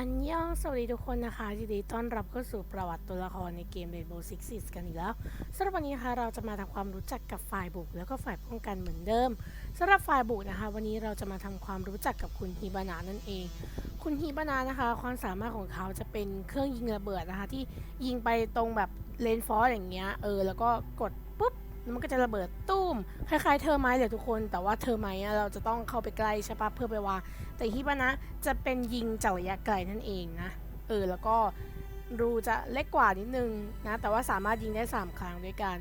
อันยองสวัสดีทุกคนนะคะยินดีต้อนรับเข้าสู่ประวัติตัวละครในเกม Rainbow Six Siege กันอีกแล้วสำหรับวันนี้นะคะเราจะมาทำความรู้จักกับฝ่ายบุก แล้วก็ฝ่ายป้องกันเหมือนเดิมสำหรับฝ่ายบุกนะคะ วันนี้เราจะมาทำความรู้จักกับคุณฮิบานะนั่นเอง คุณฮิบานะนะคะ ความสามารถของเขาจะเป็นเครื่องยิงระเบิดนะคะ ที่ยิงไปตรงแบบเลนฟอร์อย่างเงี้ยเออแล้วก็กด มันก็จะระเบิดตุ้มคล้ายๆเทอร์ไมต์เลยทุกคน แต่ว่าเทอร์ไมต์เราจะต้องเข้าไปใกล้ใช่ปะเพื่อไปวางแต่ฮิบานะจะเป็นยิงจากระยะไกลนั่นเองนะเออแล้วก็รูจะเล็กกว่านิดนึงนะแต่ว่าสามารถยิงได้ 3 ครั้งด้วยกัน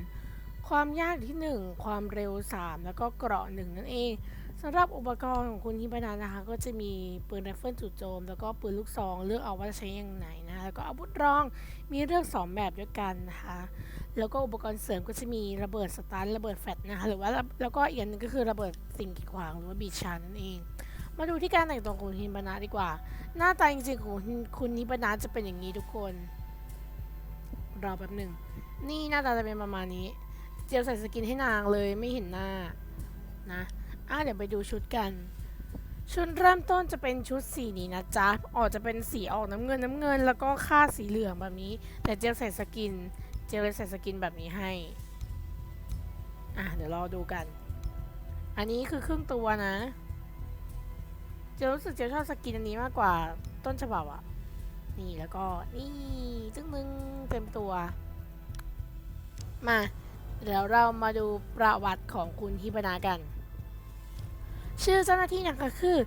ความยากที่ 1 ความเร็ว 3 แล้วก็เกราะหนึ่งนั่นเองสำหรับอุปกรณ์ของคุณฮิบานะนะคะ ก็จะมีปืนไรเฟิลจู่โจม แล้วก็ปืนลูกซอง เลือกเอาว่าจะใช้ยังไงนะแล้วก็อาวุธรองมีเลือก 2 แบบด้วยกันนะคะ แล้วก็อุปกรณ์เสริมก็จะมีระเบิดสตันระเบิดแฟลชนะคะหรือว่าแล้วก็อีกอันนึงก็คือระเบิดสิ่งกีดขวางหรือว่าบีชานั่นเอง มาดูที่การแต่งตัวของฮิบานะดีกว่า หน้าตาจริงๆของคุณคุณฮิบานะจะเป็นอย่างนี้ทุกคนรอแป๊บหนึ่งนี่หน้าตาจะเป็นประมาณนี้ เจียวใส่สกินให้นางเลยไม่เห็นหน้านะอะเดี๋ยวไปดูชุดกัน ชุดเริ่มต้นจะเป็นชุดสีนี้นะจ๊ะออกจะเป็นสีออกน้ำเงินน้ำเงิน แล้วก็ค่าดสีเหลืองแบบนี้ แต่เจียวใส่สกิน เจียวเลยใส่สกินแบบนี้ให้ อะ เดี๋ยวรอดูกัน อันนี้คือครึ่งตัวนะ เจลรู้สึกเจลชอบสกินอันนี้มากกว่าต้นฉบับอะนี่แล้วก็นี่จึ้งมึงเต็มตัว มา เดี๋ยวเรามาดูประวัติของคุณฮิบนะกัน ชื่อเจ้าหน้าที่นะคะคือ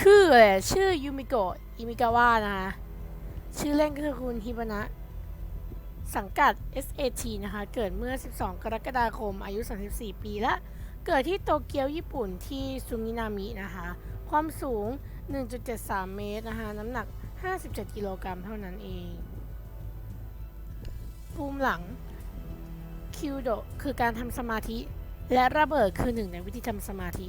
คืออะไรชื่อยูมิโกะอิมิกาวะนะคะชื่อเล่นก็คือคุณฮิบนะ สังกัด SAT นะคะ เกิดเมื่อ 12 กรกฎาคม อายุ 34 ปีและ เกิดที่โตเกียวญี่ปุ่นที่ซุงินามินะคะ ความสูง 1.73 เมตรนะคะ น้ำหนัก 57 กิโลกรัมเท่านั้นเอง ภูมิหลัง คิวโดคือการทำสมาธิ และระเบิดคือหนึ่งในวิธีทำสมาธิ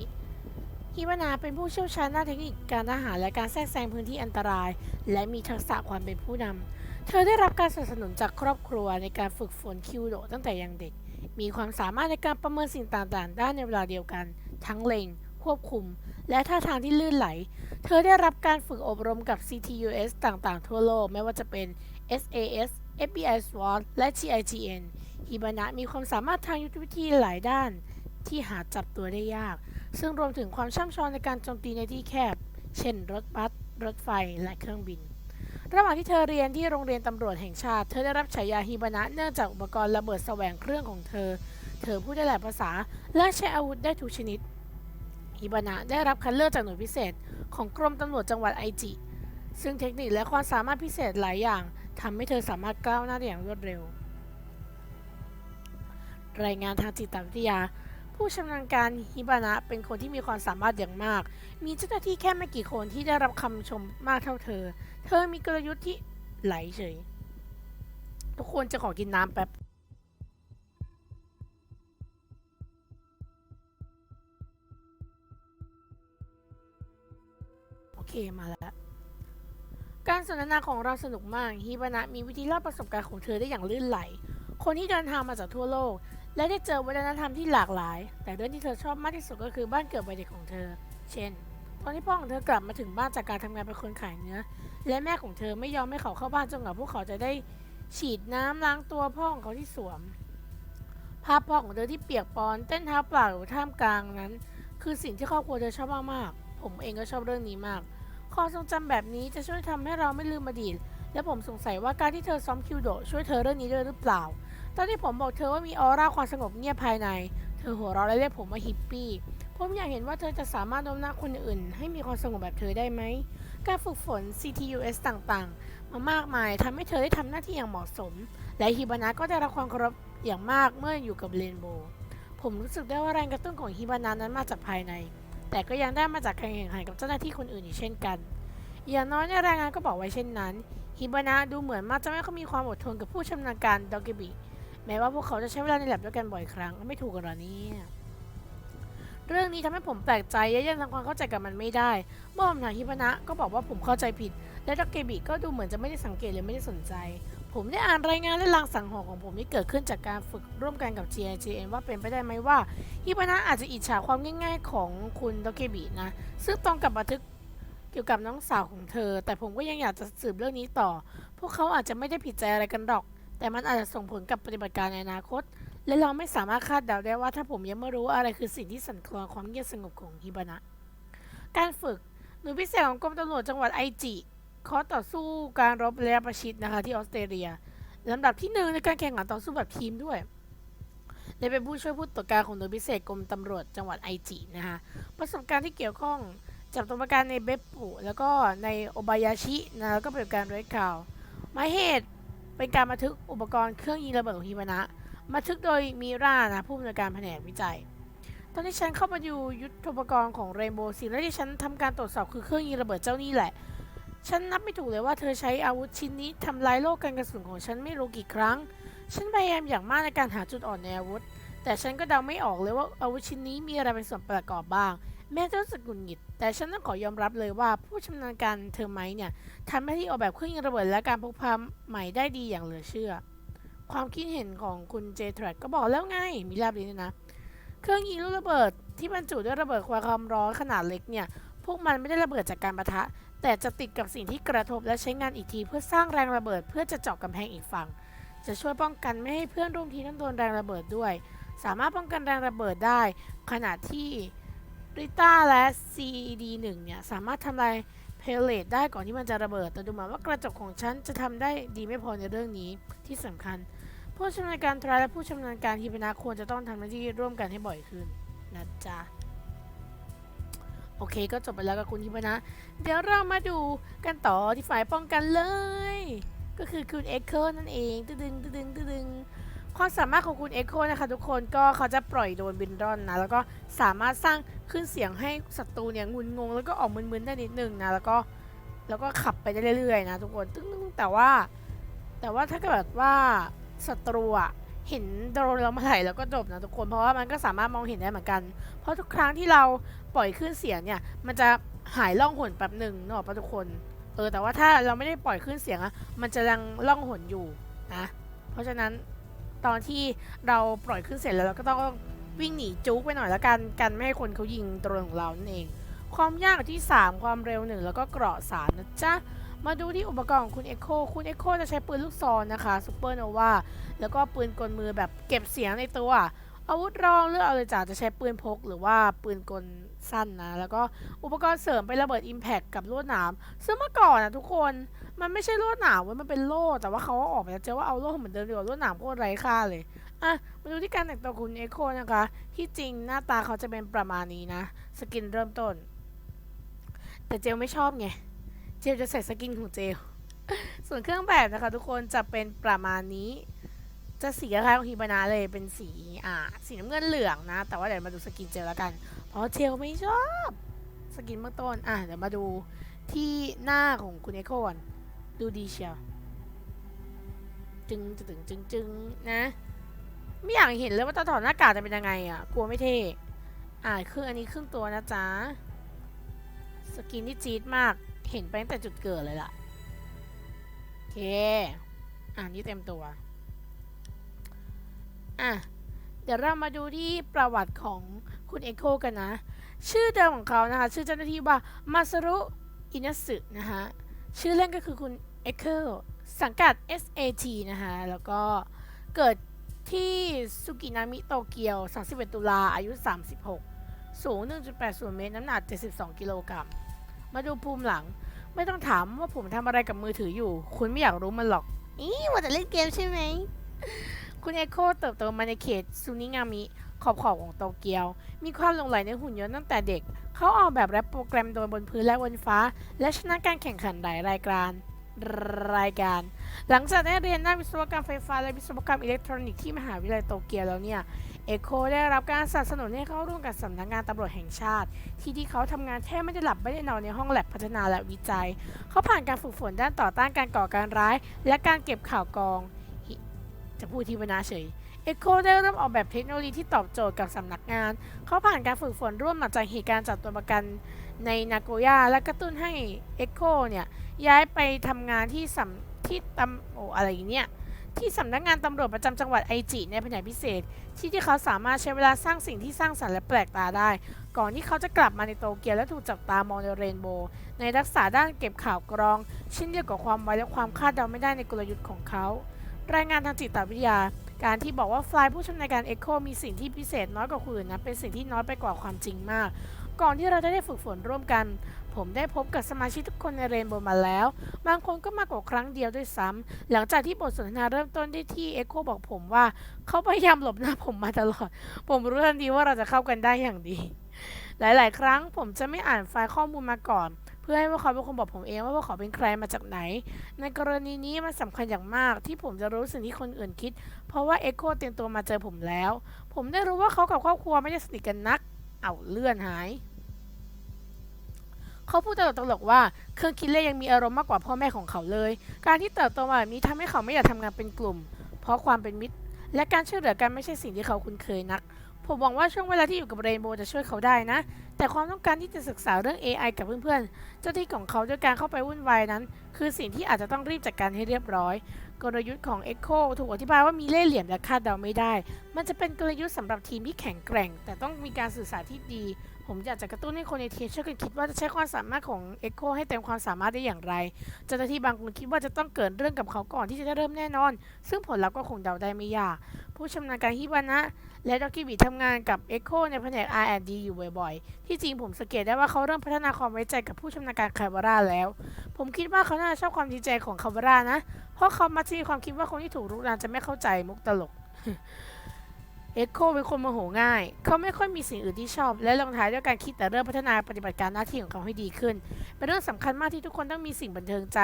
ฮิบานาเป็นผู้เชี่ยวชาญด้านเทคนิคการทหารและการแทรกแซงพื้นที่อันตราย และมีทักษะความเป็นผู้นำ เธอได้รับการสนับสนุนจากครอบครัวในการฝึกฝนคิวโดตั้งแต่ยังเด็ก มีความสามารถในการประเมินสิ่งต่างๆ ได้ในเวลาเดียวกัน ทั้งเล็งควบคุม และท่าทางที่ลื่นไหล เธอได้รับการฝึกอบรมกับ CTUS ต่างๆ ทั่วโลก ไม่ว่าจะเป็น SAS FBI SWAT และ GIGN ฮิบานะมีความสามารถทางยุทธวิธีหลายด้านที่หาจับตัวได้ยาก ซึ่งรวมถึงความช่ำชองในการโจมตีในที่แคบ เช่นรถบัส รถไฟ และเครื่องบิน ระหว่างที่เธอเรียนที่โรงเรียนตำรวจแห่งชาติ เธอได้รับฉายาฮิบานะเนื่องจากอุปกรณ์ระเบิดแสวงเครื่องของเธอ เธอพูดได้หลายภาษา และใช้อาวุธได้ทุกชนิด ฮิบานะได้รับคัดเลือกจากหน่วยพิเศษ ของกรมตำรวจจังหวัดไอจิ ซึ่งเทคนิคและความสามารถพิเศษหลายอย่างทำให้เธอสามารถก้าวหน้าได้อย่างรวดเร็ว รายงานทางจิตวิทยา ผู้ชำนาญการฮิบานะเป็นคนที่มีความสามารถอย่างมาก มีเจ้าหน้าที่แค่ไม่กี่คนที่ได้รับคำชมมากเท่าเธอ เธอมีกลยุทธ์ที่ไหลเฉย ทุกคนจะขอกินน้ำแป๊บโอเคมาแล้ว การสนทนาของเราสนุกมากฮิบานะมีวิธีเล่าประสบการณ์ของเธอได้อย่างลื่นไหล คนที่เดินทางมาจากทั่วโลก และได้เจอวัฒนธรรมที่หลากหลาย แต่เรื่องที่เธอชอบมากที่สุดก็คือบ้านเกิดวัยเด็กของเธอ เช่น ตอนที่พ่อของเธอกลับมาถึงบ้านจากการทำงานเป็นคนขายเนื้อ และแม่ของเธอไม่ยอมให้เขาเข้าบ้านจนกว่าพวกเขาจะได้ฉีดน้ำล้างตัวพ่อของเขาที่สวม ภาพพ่อของเธอที่เปียกปอนเต้นเท้าเปล่าอยู่ท่ามกลางนั้น คือสิ่งที่ครอบครัวเธอชอบมากๆ ผมเองก็ชอบเรื่องนี้มาก ความทรงจำแบบนี้จะช่วยทำให้เราไม่ลืมอดีต และผมสงสัยว่าการที่เธอซ้อมคิวโดช่วยเธอเรื่องนี้ด้วยหรือเปล่า ตอนที่ผมบอกเธอว่ามีออร่าความสงบเงียบภายใน เธอหัวเราะและเรียกผมว่าฮิปปี้ผมอยากเห็นว่าเธอจะสามารถโน้มน้าวคนอื่น ให้มีความสงบแบบเธอได้ไหม การฝึกฝน CTUS ต่างๆ มามากมายทำให้เธอได้ทำหน้าที่อย่างเหมาะสม และฮิบานะก็ได้รับความเคารพอย่างมากเมื่ออยู่กับเรนโบว์ผมรู้สึกได้ว่าแรงกระตุ้นของฮิบานะนั้นมาจากภายใน แต่ก็ยังได้มาจากการแข่งขันกับเจ้าหน้าที่คนอื่นอีกเช่นกัน อย่างน้อยในรายงานก็บอกไว้เช่นนั้นฮิบานะดูเหมือนมากจะไม่ค่อยมีความอดทนกับผู้ชำนาญการดอกเกบิ แม้ว่าพวกเขาจะใช้เวลาในแลบด้วยกันบ่อยครั้งก็ไม่ถูกกันหรอเนี่ยเรื่องนี้ทำให้ผมแปลกใจและยังทำความเข้าใจกับมันไม่ได้ เมื่อผมถามฮิบานะก็บอกว่าผมเข้าใจผิด และดอกเกบิก็ดูเหมือนจะไม่ได้สังเกตหรือไม่ได้สนใจ ผมได้อ่านรายงานและลางสังหรณ์ของผมที่เกิดขึ้นจากการฝึกร่วมกันกับ GIGN ว่าเป็นไปได้ไหมว่าฮิบานะอาจจะอิจฉาความง่าย ๆ ของคุณดอกเกบินะ ซึ่งตรงกับบันทึกเกี่ยวกับน้องสาวของเธอ แต่ผมก็ยังอยากจะสืบเรื่องนี้ต่อ พวกเขาอาจจะไม่ได้ผิดใจอะไรกันหรอก แต่มันอาจจะส่งผลกับปฏิบัติการในอนาคต และเราไม่สามารถคาดเดาได้ว่าถ้าผมยังไม่รู้อะไรคือสิ่งที่สั่นคลอนความเงียบสงบของฮิบานะ การฝึกหน่วยพิเศษของกรมตำรวจจังหวัดไอจิขอต่อสู้การรบระยะประชิดนะคะที่ออสเตรเลียลำดับที่หนึ่งในการแข่งขันต่อสู้แบบทีมด้วยและเป็นผู้ช่วยผู้ตรวจการของหน่วยพิเศษกรมตำรวจจังหวัดไอจินะคะประสบการณ์ที่เกี่ยวข้องจับตัวประกันในเบปปุแล้วก็ในโอบายาชินะแล้วก็เป็นการเรดข่าวหมายเหตุ เป็นการบันทึกอุปกรณ์เครื่องยิงระเบิดของฮิมนะบันทึกโดยมีรานะผู้อำนวยการแผนกวิจัย ตอนที่ฉันเข้ามาดูยุทธปกรณ์ของเรนโบว์สิ่งแรกที่ฉันทำการตรวจสอบคือเครื่องยิงระเบิดเจ้านี่แหละ ฉันนับไม่ถูกเลยว่าเธอใช้อาวุธชิ้นนี้ทำลายโลกการกระสุนของฉันไม่รู้กี่ครั้ง ฉันพยายามอย่างมากในการหาจุดอ่อนในอาวุธ แต่ฉันก็เดาไม่ออกเลยว่าอาวุธชิ้นนี้มีอะไรเป็นส่วนประกอบบ้าง แม้จะรู้สึกหงุดหงิด แต่ฉันต้องขอยอมรับเลยว่าผู้ชำนาญการเธอไหมเนี่ยทำหน้าที่ออกแบบเครื่องยิงระเบิดและการพกพาใหม่ได้ดีอย่างเหลือเชื่อ ความคิดเห็นของคุณเจทรัก็บอกแล้วไง มีลาบลิ้นด้นะ เครื่องยิงลูกระเบิดที่บรรจุด้วยระเบิดความร้อนขนาดเล็กเนี่ย พวกมันไม่ได้ระเบิดจากการปะทะ แต่จะติดกับสิ่งที่กระทบและใช้งานอีกทีเพื่อสร้างแรงระเบิด เพื่อจะเจาะกำแพงอีกฝั่ง จะช่วยป้องกันไม่ให้เพื่อนร่วมทีมนั้นโดนแรงระเบิดด้วย สามารถป้องกันแรงระเบิดได้ ขณะที่ ริต้าและ CD1 เนี่ย สามารถทำลายเพลเลตได้ก่อนที่มันจะระเบิด แต่ดูเหมือนว่ากระจกของฉันจะทำได้ดีไม่พอในเรื่องนี้ที่สำคัญ ผู้ชำนาญการทรายและผู้ชำนาญการฮิปนาควรจะต้องทำหน้าที่ร่วมกันให้บ่อยขึ้นนะจ๊ะโอเคก็จบไปแล้วกับคุณฮิปนะ เดี๋ยวเรามาดูกันต่อที่ฝ่ายป้องกันเลย ก็คือคุณเอ็กโคนั่นเองตึดึงตึดึงตึดึง ความสามารถของคุณเอ็กโคนะคะทุกคนก็เขาจะปล่อยโดนบินรอนนะ แล้วก็สามารถสร้างขึ้นเสียงให้ศัตรูเนี่ยงุนงง แล้วก็ออกมึนๆได้นิดนึงนะแล้วก็แล้วก็ขับไปได้เรื่อยๆนะทุกคนตึ้งแต่ว่า แต่ว่าถ้าเกิดว่าศัตรูอะเห็นโดรนเราเมื่อไหร่แล้วก็จบนะทุกคนเพราะว่ามันก็สามารถมองเห็นได้เหมือนกัน เพราะทุกครั้งที่เราปล่อยขึ้นเสียงเนี่ย มันจะหายล่องหนแป๊บหนึ่งเนกอะปะทุกคนเออแต่ว่าถ้าเราไม่ได้ปล่อยขึ้นเสียงอะมันจะยังล่องหนอยู่นะเพราะฉะนั้น ตอนที่เราปล่อยขึ้นเสร็จแล้วเราก็ต้องวิ่งหนีจุกไปหน่อยแล้วกันกันไม่ให้คนเขายิงโดรนของเรานั่นเอง ความยากที่ 3 ความเร็วหนึ่งแล้วก็เกราะสานะจ๊ะมาดูที่อุปกรณ์ของคุณ Echo คุณ Echo จะใช้ปืนลูกซองนะคะ Super Nova แล้วก็ปืนกลมือแบบเก็บเสียงในตัว อาวุธรองเลือกเอาเลยจ้ะจะใช้ปืนพก หรือว่าปืนกลสั้นนะ แล้วก็อุปกรณ์เสริมเป็นระเบิด Impact กับลวดหนามซึ่งเมื่อก่อนนะทุกคน มันไม่ใช่ลวดหนามเว้ยมันเป็นโล่แต่ว่าเขาอออกไปแล้วเจอว่าเอาโล่เหมือนเดิมดีกว่าลวดหนามโคตรไร้ค่าเลยอะมาดูที่การแต่งตัวคุณ Echo นะคะ ที่จริงหน้าตาเขาจะเป็นประมาณนี้นะ สกินเริ่มต้น แต่เจลไม่ชอบไง เจลจะใส่สกินของเจล ส่วนเครื่องแบบนะคะ ทุกคนจะเป็นประมาณนี้ จะสีคล้ายของฮิบานะเลยเป็นสีอ่าสีน้ำเงินเหลืองนะ แต่ว่าเดี๋ยวมาดูสกินเจลแล้วกัน เพราะเจลไม่ชอบ สกินเบื้องต้นอะเดี๋ยวมาดูที่หน้าของคุณเอโคก่อน ดูดีเชียว จึงจึงจึงจึงนะ ไม่อยากเห็นเลยว่าตอนถอดหน้ากากจะเป็นยังไงอะ กลัวไม่เท่อ่าครึ่งอันนี้ครึ่งตัวนะจ๊ะ สกินที่จี๊ดมาก เห็นไปตั้งแต่จุดเกิดเลยล่ะโอเค อ่านี่เต็มตัว อะ เดี๋ยวเรามาดูที่ประวัติของคุณเอโคกันนะ ชื่อเดิมของเขานะคะ ชื่อเจ้าหน้าที่ว่ามาซารุอินัสึนะคะชื่อเล่นก็คือคุณ เอโคสังกัด SAT นะคะแล้วก็เกิดที่สุกินามิโตเกียว 31 ตุลา อายุ 36 สูง 1.80 เมตร น้ำหนัก 72 กิโลกรัม มาดูภูมิหลัง ไม่ต้องถามว่าผมทำอะไรกับมือถืออยู่ คุณไม่อยากรู้มันหรอก อีว่าแต่เล่นเกมใช่ไหม คุณเอโคเติบโตมาในเขตซูนิงามิ ขอบขอบของโตเกียว มีความหลงใหลในหุ่นยนต์ตั้งแต่เด็ก เขาออกแบบและโปรแกรมโดยบนพื้นและบนฟ้า และชนะการแข่งขันหลายรายการ รายการ หลังจากได้เรียนด้านวิศวกรรมไฟฟ้าและวิศวกรรมอิเล็กทรอนิกส์ที่มหาวิทยาลัยโตเกียวแล้วเนี่ยเอโคได้รับการสนับสนุนให้เข้าร่วมกับสำนักงานตำรวจแห่งชาติ ที่ที่เขาทำงานแทบไม่ได้หลับไม่ได้นอนในห้องแลบพัฒนาและวิจัย เขาผ่านการฝึกฝนด้านต่อต้านการก่อการร้าย และการเก็บข่าวกรอง จะพูดที่วนาเฉยเอโคได้เริ่มออกแบบเทคโนโลยีที่ตอบโจทย์กับสำนักงาน เขาผ่านการฝึกฝนร่วมมาจากเหตุการณ์จับตัวประกันในนาโกย่าและกระตุ้นให้เอโคเนี่ย ย้ายไปทำงานที่สำที่ตำโออะไรอย่างเนี่ย ที่สำนักงานตำรวจประจำจังหวัดไอจิในแผนกพิเศษ ที่ที่เขาสามารถใช้เวลาสร้างสิ่งที่สร้างสรรค์และแปลกตาได้ ก่อนที่เขาจะกลับมาในโตเกียวและถูกจับตามองในเรนโบว์ในทักษะด้านเก็บข่าวกรองเช่นเดียวกับความไวและความคาดเดาไม่ได้ในกลยุทธ์ของเขา รายงานทางจิตวิทยาการที่บอกว่าฟลายผู้ชำนาญการเอ็กโคมีสิ่งที่พิเศษน้อยกว่าคนอื่นนะเป็นสิ่งที่น้อยไปกว่าความจริงมาก ก่อนที่เราจะได้ฝึกฝนร่วมกัน ผมได้พบกับสมาชิกทุกคนในเรนโบว์มาแล้ว บางคนก็มากกว่าครั้งเดียวด้วยซ้ำหลังจากที่บทสนทนาเริ่มต้นได้ที่เอ็กโคบอกผมว่า เขาพยายามหลบหน้าผมมาตลอด ผมรู้ทันทีว่าเราจะเข้ากันได้อย่างดี หลาย ๆ ครั้งผมจะไม่อ่านไฟล์ข้อมูลมาก่อนเพื่อให้พวกเขาเป็นคนบอกผมเองว่าพวกเขาเป็นใครมาจากไหน ในกรณีนี้มันสำคัญอย่างมากที่ผมจะรู้สิ่งที่คนอื่นคิด เพราะว่าเอ็กโคเตรียมตัวมาเจอผมแล้ว ผมได้รู้ว่าเขากับครอบครัวไม่ได้สนิทกันนัก เอาเลื่อนหาย เขาพูดตลกๆว่าเครื่องคิดเลขยังมีอารมณ์มากกว่าพ่อแม่ของเขาเลย การที่เติบโตมาแบบนี้ทำให้เขาไม่อยากทำงานเป็นกลุ่ม เพราะความเป็นมิตร และการช่วยเหลือกันไม่ใช่สิ่งที่เขาคุ้นเคยนัก ผมหวังว่าช่วงเวลาที่อยู่กับเรนโบว์จะช่วยเขาได้นะ แต่ความต้องการที่จะศึกษาเรื่อง AI กับเพื่อนๆ เจ้าที่ของเขาด้วยการเข้าไปวุ่นวายนั้น คือสิ่งที่อาจจะต้องรีบจัดการให้เรียบร้อย กลยุทธ์ของ Echo ถูกอธิบายว่ามีเล่ห์เหลี่ยมและคาดเดาไม่ได้ มันจะเป็นกลยุทธ์สำหรับทีมที่แข็งแกร่ง แต่ต้องมีการสื่อสารที่ดี ผมอยากจะกระตุ้นให้คนในทีมช่วยกันคิดว่าจะใช้ความสามารถของ Echo ให้เต็มความสามารถได้อย่างไร เจ้าหน้าที่บางคนคิดว่าจะต้องเกิดเรื่องกับเขาก่อนที่จะได้เริ่มแน่นอน ซึ่งผลลัพธ์ก็คงเดาได้ไม่ยาก ผู้ชำนาญการฮิบานะ และด็อกิบิทำงานกับ Echo ในแผนก R&D อยู่บ่อยๆ ที่จริงผมสังเกตได้ว่าเขาเริ่มพัฒนาความไว้ใจกับผู้ชำนาญการคาบาร่าแล้ว ผมคิดว่าเขาน่าจะชอบความจริงใจของคาบาร่านะ เพราะเขามักจะมีความคิดว่าคนที่ถูกรุกรานจะไม่เข้าใจมุกตลก เอ็กโคเป็นคนโมโหง่าย เขาไม่ค่อยมีสิ่งอื่นที่ชอบ และลงท้ายด้วยการคิดแต่เรื่องพัฒนาปฏิบัติการหน้าที่ของเขาให้ดีขึ้น เป็นเรื่องสำคัญมากที่ทุกคนต้องมีสิ่งบันเทิงใจ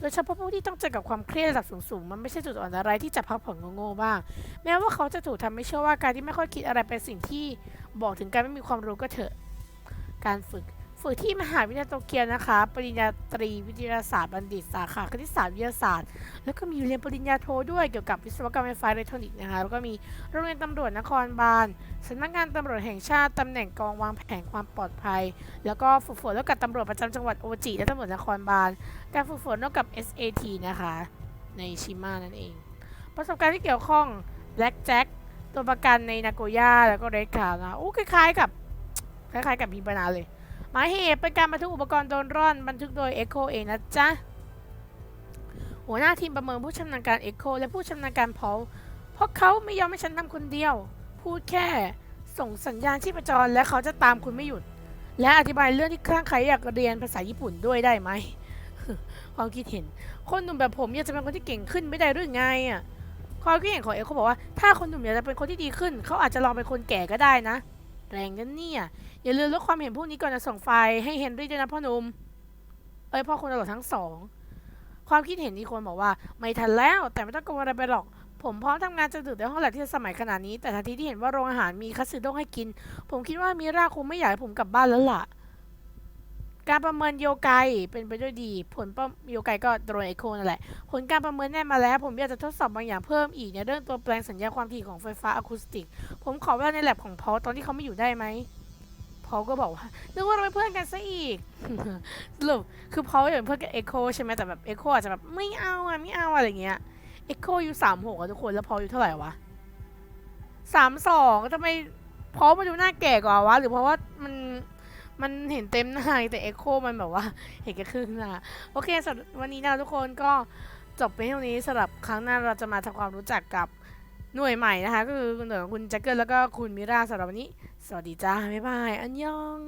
โดยเฉพาะผู้ที่ต้องเจอกับความเครียดระดับสูงๆ มันไม่ใช่จุดอ่อนอะไรที่จะพักผ่อนโง่ๆบ้าง แม้ว่าเขาจะถูกทำให้เชื่อว่าการที่ไม่ค่อยคิดอะไรเป็นสิ่งที่บอกถึงการไม่มีความรู้ก็เถอะ การฝึก ฝึกที่มหาวิทยาลัยโตเกียวนะคะ ปริญญาตรีวิทยาศาสตร์บัณฑิตสาขาคณิตศาสตร์วิทยาศาสตร์ แล้วก็มีเรียนปริญญาโทด้วยเกี่ยวกับวิศวกรรมไฟฟ้าอิเล็กทรอนิกส์นะคะ แล้วก็มีโรงเรียนตำรวจนครบาลสำนักงานตำรวจแห่งชาติตำแหน่งกองวางแผนความปลอดภัย แล้วก็ฝึกฝนร่วมกับตำรวจประจำจังหวัดโอจิและตำรวจนครบาล การฝึกฝนร่วมกับ SAT นะคะ ในชิมานั่นเอง ประสบการณ์ที่เกี่ยวข้อง Black Jack ตัวประกันในนาโกย่าแล้วก็เรดคานะโอ้คล้ายๆกับคล้ายๆกับพีบานาเลย หมายเหตุเป็นการบรรทุกอุปกรณ์โดนร่อน บันทึกโดย Echo เองนะจ๊ะ หัวหน้าทีมประเมินผู้ชำนาญการ Echo และผู้ชำนาญการพอลเพราะเขาไม่ยอมให้ฉันทำคนเดียว พูดแค่ส่งสัญญาณชีพจรและเขาจะตามคุณไม่หยุด และอธิบายเรื่องที่คลั่งไคล้อยากเรียนภาษาญี่ปุ่นด้วยได้ไหมความคิดเห็น คนหนุ่มแบบผมอยากจะเป็นคนที่เก่งขึ้นไม่ได้หรือไงอะความคิดเห็นของเอ็กเขาบอกว่าถ้าคนหนุ่มอยากจะเป็นคนที่ดีขึ้น เขาอาจจะลองเป็นคนแก่ก็ได้นะ แรงกันเนี่ย อย่าลืมลดความเห็นพวกนี้ก่อนจะส่งไฟล์ให้เฮนรี่ด้วยนะพ่อหนุ่มเอ้ยพ่อคนตลอดทั้งสอง ความคิดเห็นนี้คนบอกว่า ไม่ทันแล้วแต่ไม่ต้องกังวลอะไรไปหรอก ผมพร้อมทำงานจนดึงในห้องแลบที่สมัยขนาดนี้ แต่ทันทีที่เห็นว่าโรงอาหารมีคัตสึด้งให้กิน ผมคิดว่ามีราคงไม่อยากให้ผมกลับบ้านแล้วล่ะ การประเมินโยไกเป็นไปด้วยดี ผลประโยไกก็โดนไอโคนั่นแหละ ผลการประเมินแน่มาแล้ว ผมอยากจะทดสอบบางอย่างเพิ่มอีกในเรื่องตัวแปลงสัญญาณความถี่ของไฟฟ้าอะคูสติก ผมขอเวลาในแลบของพอตอนที่เขาไม่อยู่ได้ไหมพอก็บอกว่านึกว่าเราเป็นเพื่อนกันซะอีกสรุปคือพอลเป็นเพื่อนกับเอ็กโคใช่ไหมแต่แบบเอ็กโคอาจจะแบบไม่เอาอะไม่เอาอะไรเงี้ยเอ็กโคอยู่สามหกอะทุกคนแล้วพออยู่เท่าไหร่วะสามสองทำไมพอมาดูหน้าแก่กว่าวะ หรือเพราะว่า มันเห็นเต็มหน้าแต่เอ็กโคมันแบบว่า เห็นแค่ครึ่งหน้าโอเคสำหรับวันนี้นะทุกคนก็จบไปเท่านี้สำหรับครั้งหน้าเราจะมาทำความรู้จักกับหน่วยใหม่นะคะ ก็คือหน่วยของคุณแจ็คเกิลแล้วก็คุณมิราสำหรับวันนี้ สวัสดีจ้าบ๊ายบาย อันยอง